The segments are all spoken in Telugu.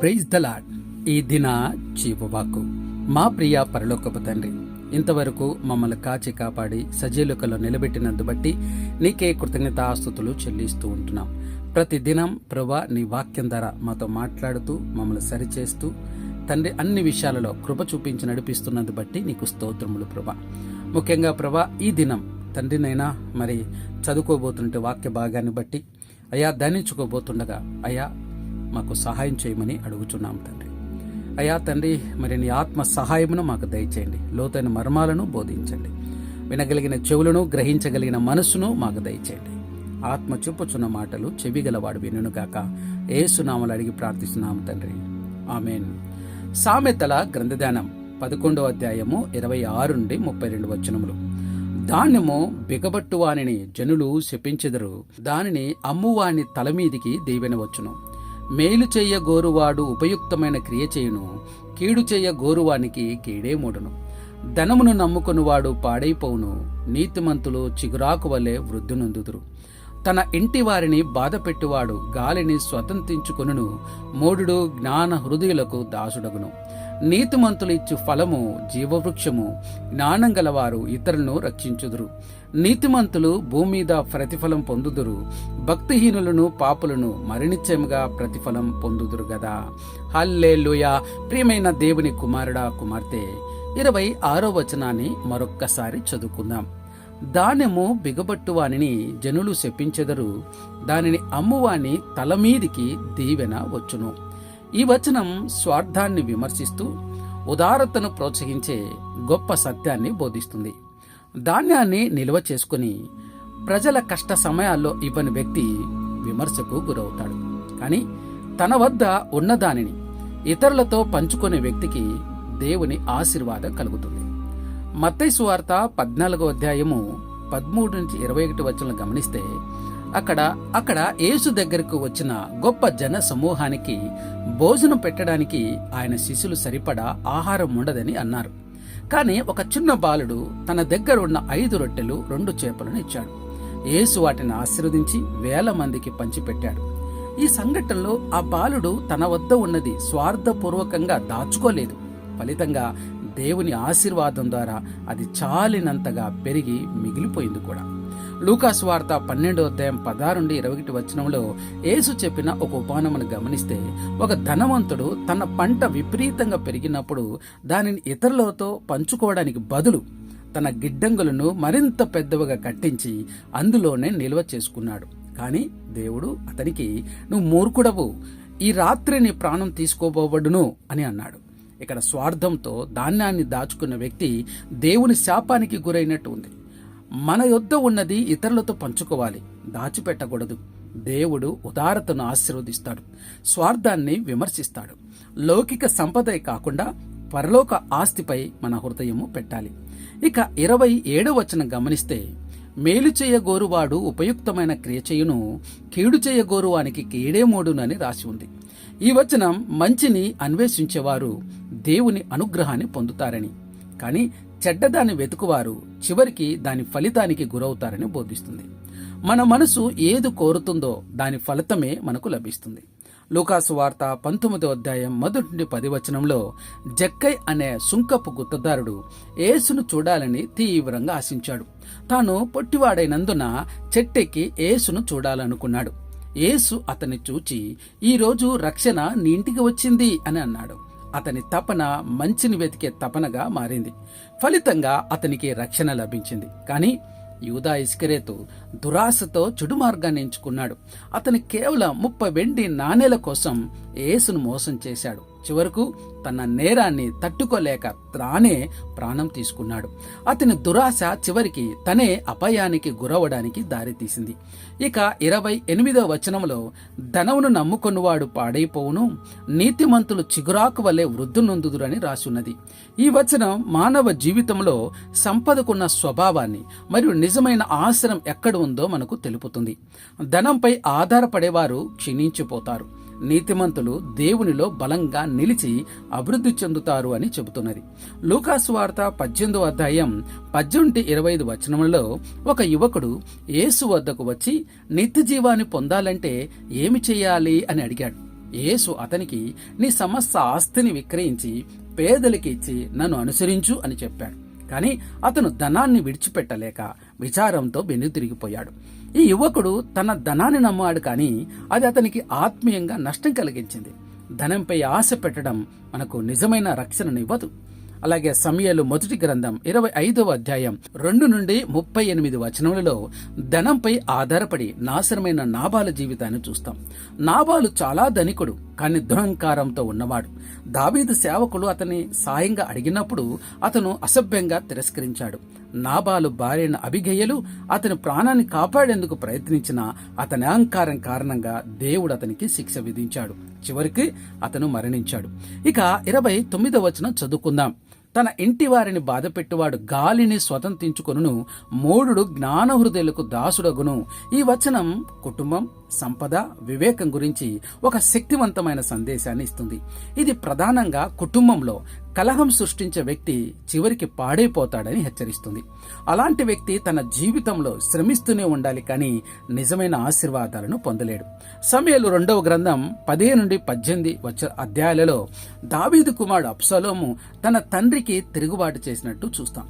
Praise the lord. ఈ దిన చీపువాకు మా ప్రియ పరలోకపు తండ్రి ఇంతవరకు మమ్మల్ని కాచి కాపాడి సజీలుకలో నిలబెట్టినందు బట్టి నీకే కృతజ్ఞత ఆస్తుతులు చెల్లిస్తూ ఉంటున్నాం. ప్రతి దినం ప్రభా నీ వాక్యం ద్వారా మాతో మాట్లాడుతూ మమ్మల్ని సరిచేస్తూ తండ్రి అన్ని విషయాలలో కృప చూపించి నడిపిస్తున్నందు బట్టి నీకు స్తోత్రములు ప్రభా. ముఖ్యంగా ప్రభా ఈ దినం తండ్రినైనా మరి చదువుకోబోతుంటే వాక్య భాగాన్ని బట్టి అయా ధనించుకోబోతుండగా అయా మాకు సహాయం చేయమని అడుగుచున్నాం తండ్రి. అయ్యా తండ్రి మరి నీ ఆత్మ సహాయమును మాకు దయచేయండి. లోతైన మర్మాలను బోధించండి. వినగలిగిన చెవులను గ్రహించగలిగిన మనస్సును మాకు దయచేయండి. ఆత్మ చూపుచున్న మాటలు చెవిగలవాడు వినుగాక ఏసునామలు అడిగి ప్రార్థిస్తున్నాము తండ్రి. ఆమెన్. సామెతల గ్రంథదానం పదకొండో అధ్యాయము ఇరవై ఆరు నుండి ముప్పై రెండు వచనములు. ధాన్యము బిగబట్టువానిని జనులు శపించెదరు. దానిని అమ్మువాని తల మీదికి దీవెనవచ్చును మేలు చెయ్య గోరువాడు ఉపయుక్తమైన క్రియ చేయును కీడు చెయ్య గోరువానికి కీడే మూడును. ధనమును నమ్ముకొనువాడు పాడైపోవును నీతిమంతులు చిగురాకు వలె వృద్ధునందుదురు తన ఇంటి వారిని బాధపెట్టువాడు గాలిని స్వతంత్రించుకొనును మూఢుడు జ్ఞాన హృదయులకు దాసుడగును. నీతిమంతులు ఇచ్చు ఫలము జీవవృక్షము జ్ఞానం గలవారు ఇతరులను రక్షించుదురు. నీతిమంతులు భూమి మీద ప్రతిఫలం పొందుదురు భక్తిహీనులను పాపులను మరణిత్యముగా ప్రతిఫలం పొందుదురు గదా. హల్లే ప్రియమైన దేవుని కుమారుడా కుమార్తె ఇరవై ఆరో వచనాన్ని మరొక్కసారి చదువుకుందాం. ధాన్యము బిగబట్టువానిని జనులు శపించెదరు దానిని అమ్మువాని తలమీదికి దీవెన వచ్చును. ఈ వచనం స్వార్థాన్ని విమర్శిస్తూ ఉదారతను ప్రోత్సహించే గొప్ప సత్యాన్ని బోధిస్తుంది. ధాన్యాన్ని నిల్వ చేసుకుని ప్రజల కష్ట సమయాల్లో ఇవ్వని వ్యక్తి విమర్శకు గురవుతాడు. కానీ తన వద్ద ఉన్నదానిని ఇతరులతో పంచుకునే వ్యక్తికి దేవుని ఆశీర్వాదం కలుగుతుంది. మత్తయి వార్త పద్నాలుగో అధ్యాయము పదమూడు నుంచి ఇరవై ఒకటి వచ్చిన గమనిస్తే అక్కడ అక్కడ యేసు దగ్గరకు వచ్చిన గొప్ప జన సమూహానికి భోజనం పెట్టడానికి ఆయన శిష్యులు సరిపడా ఆహారం ఉండదని అన్నారు. కానీ ఒక చిన్న బాలుడు తన దగ్గర ఉన్న ఐదు రొట్టెలు రెండు చేపలను ఇచ్చాడు. యేసు వాటిని ఆశీర్వదించి వేల మందికి పంచిపెట్టాడు. ఈ సంఘటనలో ఆ బాలుడు తన వద్ద ఉన్నది స్వార్థపూర్వకంగా దాచుకోలేదు. ఫలితంగా దేవుని ఆశీర్వాదం ద్వారా అది చాలినంతగా పెరిగి మిగిలిపోయింది కూడా. లూకాస్ వార్త పన్నెండో అధ్యాయం పదహారు నుండి ఇరవై ఒకటి వచనంలో యేసు చెప్పిన ఒక ఉపానమును గమనిస్తే ఒక ధనవంతుడు తన పంట విపరీతంగా పెరిగినప్పుడు దానిని ఇతరులతో పంచుకోవడానికి బదులు తన గిడ్డంగులను మరింత పెద్దవిగా కట్టించి అందులోనే నిల్వ చేసుకున్నాడు. కానీ దేవుడు అతనికి నువ్వు మూర్ఖుడవు ఈ రాత్రి నీ ప్రాణం తీసుకోబోబడును అని అన్నాడు. ఇక్కడ స్వార్థంతో ధాన్యాన్ని దాచుకున్న వ్యక్తి దేవుని శాపానికి గురైనట్టు ఉంది. మన యొద్ద ఉన్నది ఇతరులతో పంచుకోవాలి. దాచిపెట్టకూడదు. దేవుడు ఉదారతను ఆశీర్వదిస్తాడు. స్వార్థాన్ని విమర్శిస్తాడు. లౌకిక సంపదే కాకుండా పరలోక ఆస్తిపై మన హృదయము పెట్టాలి. ఇక ఇరవై ఏడవ వచనం గమనిస్తే మేలు చేయగోరువాడు ఉపయుక్తమైన క్రియ చేయును కీడు చేయగోరువానికి కీడే మోడునని రాసి ఉంది. ఈ వచనం మంచిని అన్వేషించేవారు దేవుని అనుగ్రహాన్ని పొందుతారని. కానీ చెడ్డదాన్ని వెతుకువారు చివరికి దాని ఫలితానికి గురవుతారని బోధిస్తుంది. మన మనసు ఏది కోరుతుందో దాని ఫలితమే మనకు లభిస్తుంది. లూకాసు వార్త పంతొమ్మిదో అధ్యాయం మొదటి నుండి పది వచనంలో జక్కై అనే సుంకపు గుత్తదారుడు యేసును చూడాలని తీవ్రంగా ఆశించాడు. తాను పొట్టివాడైనందున చెట్టెక్కి యేసును చూడాలనుకున్నాడు. యేసు అతన్ని చూచి ఈరోజు రక్షణ నీ ఇంటికి వచ్చింది అని అన్నాడు. అతని తపన మంచిని వెతికే తపనగా మారింది. ఫలితంగా అతనికి రక్షణ లభించింది. కానీ యూదా ఇస్కరేతు దురాశతో చెడు మార్గాన్ని ఎంచుకున్నాడు. అతను కేవలం ముప్పై వెండి నాణేల కోసం యేసును మోసం చేశాడు. చివరకు తన నేరాన్ని తట్టుకోలేక తానే ప్రాణం తీసుకున్నాడు. అతని దురాశ చివరికి తనే అపాయానికి గురవడానికి దారితీసింది. ఇక ఇరవై ఎనిమిదో వచనంలో ధనమును నమ్ముకొనివాడు పాడైపోవును నీతిమంతులు చిగురాకు వలె వృద్ధునందుదురని రాసున్నది. ఈ వచనం మానవ జీవితంలో సంపదకున్న స్వభావాన్ని మరియు నిజమైన ఆశ్రయం ఎక్కడ ఉందో మనకు తెలుపుతుంది. ధనంపై ఆధారపడేవారు క్షీణించిపోతారు. నీతిమంతులు దేవునిలో బలంగా నిలిచి అభివృద్ధి చెందుతారు అని చెబుతున్నది. లూకాసు వార్త పద్దెనిమిదో అధ్యాయం పద్దెనిమిది ఇరవై ఐదు వచనంలో ఒక యువకుడు యేసు వద్దకు వచ్చి నిత్య జీవాన్ని పొందాలంటే ఏమి చేయాలి? అని అడిగాడు. యేసు అతనికి నీ సమస్త ఆస్తిని విక్రయించి పేదలకి ఇచ్చి నన్ను అనుసరించు అని చెప్పాడు. కానీ అతను ధనాన్ని విడిచిపెట్టలేక విచారంతో వెనుతిరిగిపోయాడు ఈ యువకుడు తన ధనాన్ని నమ్మాడు కానీ అది అతనికి ఆత్మీయంగా నష్టం కలిగించింది. ధనంపై ఆశ పెట్టడం మనకు నిజమైన రక్షణనివ్వదు అలాగే సమయాలు మొదటి గ్రంథం ఇరవై ఐదవ అధ్యాయం రెండు నుండి ముప్పై ఎనిమిది వచనములలో ధనంపై ఆధారపడి నాశనమైన నాబాల జీవితాన్ని చూస్తాం. నాబాలు చాలా ధనికుడు. కానీ దురహంకారంతో ఉన్నవాడు. దావీదు సేవకులు అతని సాయంగా అడిగినప్పుడు అతను అసభ్యంగా తిరస్కరించాడు. నాబాలు భార్యను అభిగయ్యలు అతని ప్రాణాన్ని కాపాడేందుకు ప్రయత్నించిన అతని అహంకారం కారణంగా దేవుడు అతనికి శిక్ష విధించాడు. చివరికి అతను మరణించాడు. ఇక ఇరవై తొమ్మిదవ వచనం చదువుకుందాం. తన ఇంటి వారిని బాధపెట్టువాడు గాలిని స్వతంత్రించుకొనును మూఢుడు జ్ఞానహృదయులకు దాసుడగును. ఈ వచనం కుటుంబం సంపద వివేకం గురించి ఒక శక్తివంతమైన సందేశాన్ని ఇస్తుంది. ఇది ప్రధానంగా కుటుంబంలో కలహం సృష్టించే వ్యక్తి చివరికి పాడైపోతాడని హెచ్చరిస్తుంది. అలాంటి వ్యక్తి తన జీవితంలో శ్రమిస్తూనే ఉండాలి కానీ నిజమైన ఆశీర్వాదాలను పొందలేడు. సమయలు రెండవ గ్రంథం పదిహేను నుండి పద్దెనిమిది వచ్చే అధ్యాయాలలో దావీదు కుమారుడు అప్సలోము తన తండ్రికి తిరుగుబాటు చేసినట్టు చూస్తాం.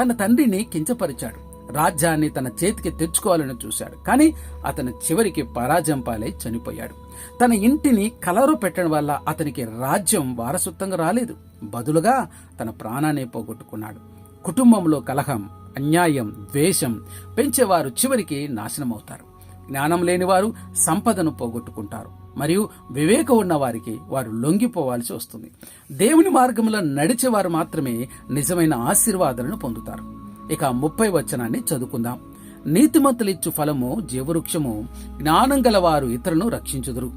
తన తండ్రిని కించపరిచాడు. రాజ్యాన్ని తన చేతికి తెచ్చుకోవాలని చూశాడు. కానీ అతను చివరికి పరాజంపాలై చనిపోయాడు. తన ఇంటిని కలరు పెట్టడం వల్ల అతనికి రాజ్యం వారసత్వంగా రాలేదు. బదులుగా తన ప్రాణాన్ని పోగొట్టుకున్నాడు. కుటుంబంలో కలహం అన్యాయం ద్వేషం పెంచేవారు చివరికి నాశనమవుతారు. జ్ఞానం లేనివారు సంపదను పోగొట్టుకుంటారు. మరియు వివేకం ఉన్న వారికి వారు లొంగిపోవాల్సి వస్తుంది. దేవుని మార్గంలో నడిచేవారు మాత్రమే నిజమైన ఆశీర్వాదాలను పొందుతారు. ఇక ముప్పై వచనాన్ని చదువుకుందాం. నీతిమంతులిచ్చు ఫలము జీవవృక్షము జ్ఞానం గలవారు ఇతరులను రక్షించుదురు.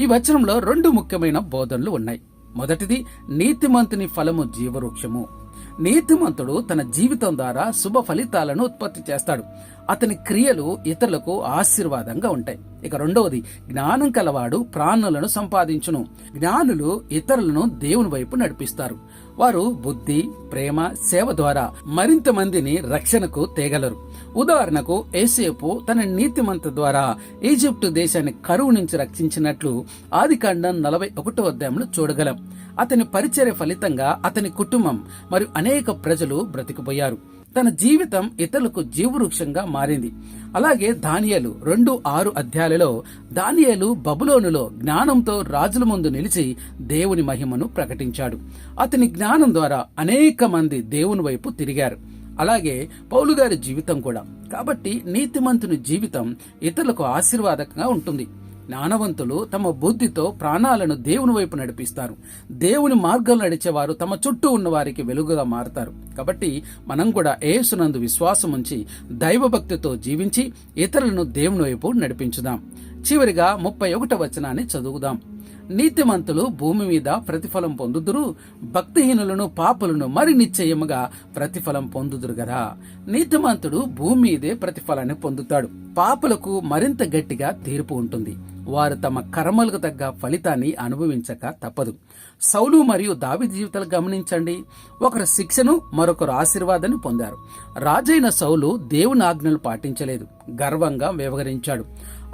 ఈ వచనంలో రెండు ముఖ్యమైన బోధనలు ఉన్నాయి. మొదటిది నీతిమంతుని ఫలము జీవవృక్షము. నీతిమంతుడు తన జీవితం ద్వారా శుభ ఫలితాలను ఉత్పత్తి చేస్తాడు. అతని క్రియలు ఇతరులకు ఆశీర్వాదంగా ఉంటాయి. ఇక రెండవది జ్ఞానం కలవాడు ప్రాణులను సంపాదించును. జ్ఞానులు ఇతరులను దేవుని వైపు నడిపిస్తారు. వారు బుద్ధి ప్రేమ సేవ ద్వారా మరింత మందిని రక్షణకు తేగలరు. ఉదాహరణకు ఏసేపు తన నీతిమంత ద్వారా ఈజిప్టు దేశాన్ని కరువు నుంచి రక్షించినట్లు ఆది కాండం నలభై ఒకటో అధ్యాయంలో చూడగలం. అతని పరిచర్య ఫలితంగా అతని కుటుంబం మరియు అనేక ప్రజలు బ్రతికిపోయారు. తన జీవితం ఇతరులకు జీవవృక్షంగా మారింది. అలాగే దానియలు రెండు ఆరు అధ్యాయులలో దానియలు బబులోనులో జ్ఞానంతో రాజుల ముందు నిలిచి దేవుని మహిమను ప్రకటించాడు. అతని జ్ఞానం ద్వారా అనేక మంది దేవుని వైపు తిరిగారు. అలాగే పౌలు గారి జీవితం కూడా. కాబట్టి నీతిమంతుని జీవితం ఇతరులకు ఆశీర్వాదకంగా ఉంటుంది. జ్ఞానవంతులు తమ బుద్ధితో ప్రాణాలను దేవుని వైపు నడిపిస్తారు. దేవుని మార్గంలో నడిచేవారు తమ చుట్టూ ఉన్న వారికి వెలుగుగా మారతారు. కాబట్టి మనం కూడా ఏసునందు విశ్వాసం ఉంచి దైవభక్తితో జీవించి ఇతరులను దేవుని వైపు నడిపించుదాం. చివరిగా ముప్పై ఒకట వచనాన్ని చదువుదాం. నీతిమంతులు భూమి మీద ప్రతిఫలం పొందుదురు భక్తిహీనులను పాపులను మరి నిశ్చయముగా ప్రతిఫలం పొందుదురు గదా. నీతిమంతుడు భూమి మీదే ప్రతిఫలాన్ని పొందుతాడు. పాపులకు మరింత గట్టిగా తీర్పు ఉంటుంది. వారు తమ కర్మలకు తగ్గ ఫలితాన్ని అనుభవించక తప్పదు. సౌలు మరియు దావి జీవితాలు గమనించండి. ఒకరు శిక్షను మరొకరు ఆశీర్వాదాన్ని పొందారు. రాజైన సౌలు దేవుని ఆజ్ఞలు పాటించలేదు. గర్వంగా వ్యవహరించాడు.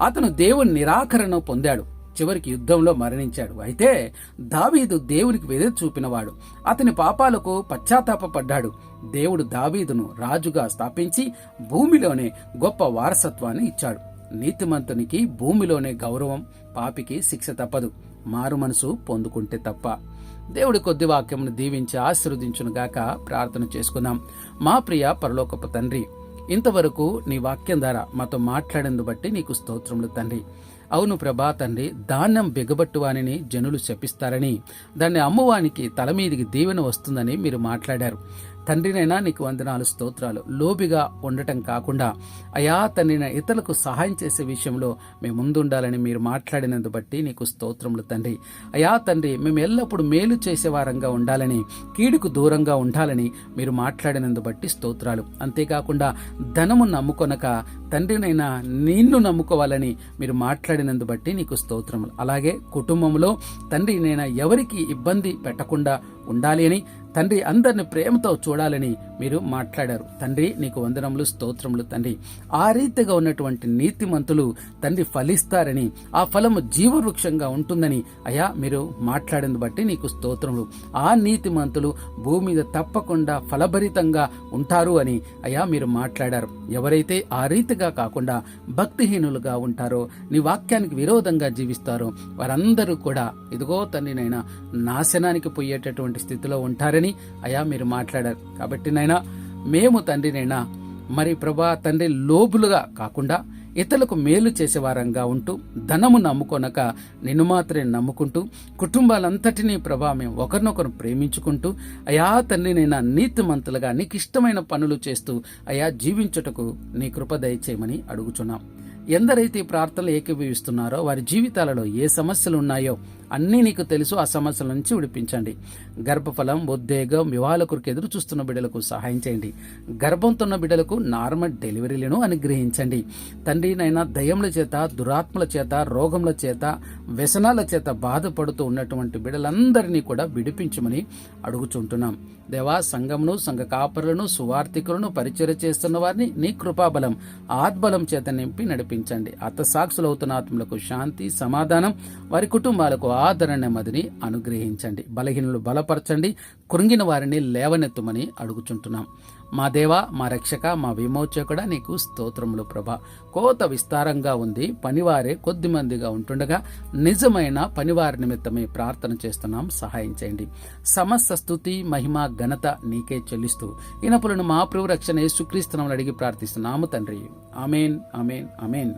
అతను దేవుని నిరాకరణ పొందాడు. చివరికి యుద్ధంలో మరణించాడు. అయితే దావీదు దేవునికి వెదరు చూపినవాడు. అతని పాపాలకు పశ్చాత్తాపడ్డాడు దేవుడు దావీదును రాజుగా స్థాపించి భూమిలోనే గొప్ప వారసత్వాన్ని ఇచ్చాడు. నీతిమంతునికి భూమిలోనే గౌరవం పాపికి శిక్ష తప్పదు. మారు మనసు పొందుకుంటే తప్ప. దేవుడి కొద్ది వాక్యమును దీవించి ఆశీర్వదించును గాక ప్రార్థన చేసుకుందాం. మా ప్రియ పరలోకపు తండ్రి ఇంతవరకు నీ వాక్యం ద్వారా మాతో మాట్లాడేందు బట్టి నీకు స్తోత్రములు తండ్రి. అవును ప్రభా తండ్రి ధాన్యం బిగబట్టువానిని జనులు శపిస్తారని దాన్ని అమ్మువానికి తల మీదికి దీవెన వస్తుందని మీరు మాట్లాడారు. తండ్రినైనా నీకు వందనాలు స్తోత్రాలు. లోబిగా ఉండటం కాకుండా అయా తండ్రిన ఇతరులకు సహాయం చేసే విషయంలో మేము ముందుండాలని మీరు మాట్లాడినందు బట్టి నీకు స్తోత్రములు తండ్రి. అయా తండ్రి మేము ఎల్లప్పుడూ మేలు చేసేవారంగా ఉండాలని కీడుకు దూరంగా ఉండాలని మీరు మాట్లాడినందు బట్టి స్తోత్రాలు. అంతేకాకుండా ధనము నమ్ముకొనక తండ్రినైనా నిన్ను నమ్ముకోవాలని మీరు మాట్లాడినందు బట్టి నీకు స్తోత్రములు. అలాగే కుటుంబంలో తండ్రి నైనా ఎవరికి ఇబ్బంది పెట్టకుండా ఉండాలి అని తండ్రి అందరిని ప్రేమతో చూడాలని మీరు మాట్లాడారు. తండ్రి నీకు వందనములు స్తోత్రములు తండ్రి. ఆ రీతిగా ఉన్నటువంటి నీతిమంతులు తండ్రి ఫలిస్తారని ఆ ఫలము జీవవృక్షంగా ఉంటుందని అయా మీరు మాట్లాడింది బట్టి నీకు స్తోత్రములు. ఆ నీతిమంతులు భూమి మీద తప్పకుండా ఫలభరితంగా ఉంటారు అని అయా మీరు మాట్లాడారు. ఎవరైతే ఆ రీతిగా కాకుండా భక్తిహీనులుగా ఉంటారో నీ వాక్యానికి విరోధంగా జీవిస్తారో వారందరూ కూడా ఇదిగో తండ్రినైనా నాశనానికి పోయేటటువంటి స్థితిలో ఉంటారని అయా మీరు మాట్లాడారు. కాబట్టి నైనా మేము తండ్రినైనా మరి ప్రభా తండ్రి లోబులుగా కాకుండా ఇతరులకు మేలు చేసేవారంగా ఉంటూ ధనము నమ్ముకొనక నిన్ను మాత్రమే నమ్ముకుంటూ కుటుంబాలంతటినీ ప్రభా మేము ఒకరినొకరు ప్రేమించుకుంటూ అయా తండ్రి నేను నీతిమంతులుగా నీకు ఇష్టమైన పనులు చేస్తూ అయా జీవించుటకు నీ కృప దయచేయమని అడుగుచున్నాం. ఎందరైతే ఈ ప్రార్థనలు ఏకీభవిస్తున్నారో వారి జీవితాలలో ఏ సమస్యలు ఉన్నాయో అన్నీ నీకు తెలుసు. ఆ సమస్యల నుంచి విడిపించండి. గర్భఫలం ఉద్వేగం వివాహాల కొరకు ఎదురు చూస్తున్న బిడ్డలకు సహాయం చేయండి. గర్భంతో ఉన్న బిడ్డలకు నార్మల్ డెలివరీలను అనుగ్రహించండి. తండ్రి నైనా దయముల చేత దురాత్మల చేత రోగముల చేత వ్యసనాల చేత బాధపడుతూ ఉన్నటువంటి బిడ్డలందరినీ కూడా విడిపించమని అడుగుచుంటున్నాం. దేవా సంఘమును సంఘ కాపరులను సువార్థికులను పరిచయ చేస్తున్న వారిని నీ కృపాబలం ఆత్బలం చేత నింపి నడిపించండి. అత్తసాక్షులవుతున్న ఆత్మలకు శాంతి సమాధానం వారి కుటుంబాలకు ఆదరణ నెమ్మదిని అనుగ్రహించండి. బలహీనులు బలపరచండి. కృంగిన వారిని లేవనెత్తుమని అడుగుచుంటున్నాం. మా దేవ మా రక్షక మా విమోచకుడా నీకు స్తోత్రములు ప్రభ. కోత విస్తారంగా ఉంది. పనివారే కొద్ది మందిగా ఉంటుండగా నిజమైన పనివారి నిమిత్తమే ప్రార్థన చేస్తున్నాం. సహాయం చేయండి. సమస్త స్థుతి మహిమ ఘనత నీకే చెల్లిస్తూ ఇనపులను మా ప్రభు రక్షణ యేసుక్రీస్తునామని అడిగి ప్రార్థిస్తున్నాము తండ్రి. అమేన్ ఆమెన్ ఆమెన్.